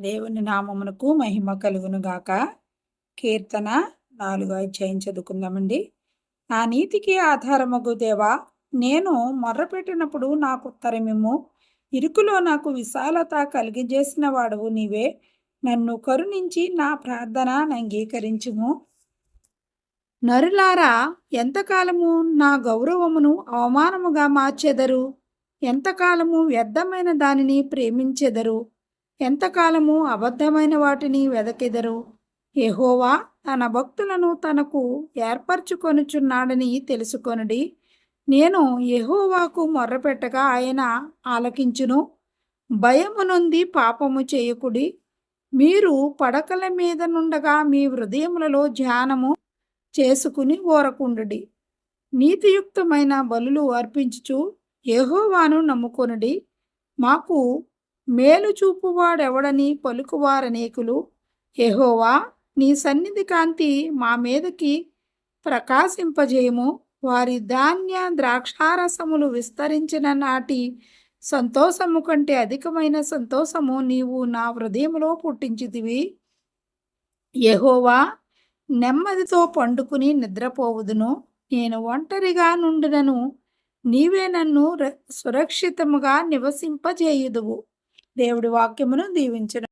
దేవుని నామమునకు మహిమ కలుగును గాక. కీర్తన నాలుగు అధ్యాయం చదువుకుందామండి. నా నీతికి ఆధారమగు దేవా నేను మొర్రపెట్టినప్పుడు నాకు ఉత్తరమిమ్ము. ఇరుకులో నాకు విశాలత కలిగజేసిన వాడవు నీవే. నన్ను కరుణించి నా ప్రార్థన అంగీకరించుము. నరులారా ఎంతకాలము నా గౌరవమును అవమానముగా మార్చెదరు? ఎంతకాలము వ్యర్థమైన దానిని ప్రేమించెదరు? ఎంతకాలము అబద్ధమైన వాటిని వెదకెదరు? ఎహోవా తన భక్తులను తనకు ఏర్పరచుకొనుచున్నాడని తెలుసుకొనుడి. నేను ఎహోవాకు మొర్రపెట్టగా ఆయన ఆలకించును. భయము నుండి పాపము చేయకుడి. మీరు పడకల మీద నుండగా మీ హృదయములలో ధ్యానము చేసుకుని ఓరకుండుడి. నీతియుక్తమైన బలులు అర్పించుచు ఎహోవాను నమ్ముకొనుడి. మాకు మేలు చూపువాడెవడని పలుకువారనేకులు ఎహోవా నీ సన్నిధి కాంతి మా మీదకి ప్రకాశింపజేయము. వారి ధాన్య ద్రాక్షారసములు విస్తరించిన నాటి సంతోషము కంటే అధికమైన సంతోషము నీవు నా హృదయంలో పుట్టించితివి. ఎహోవా నెమ్మదితో పండుకుని నిద్రపోవుదును. నేను ఒంటరిగా నుండినను. నీవే నన్ను ర- సురక్షితముగా నివసింపజేయుదువు. దేవుడి వాక్యమును దీవించను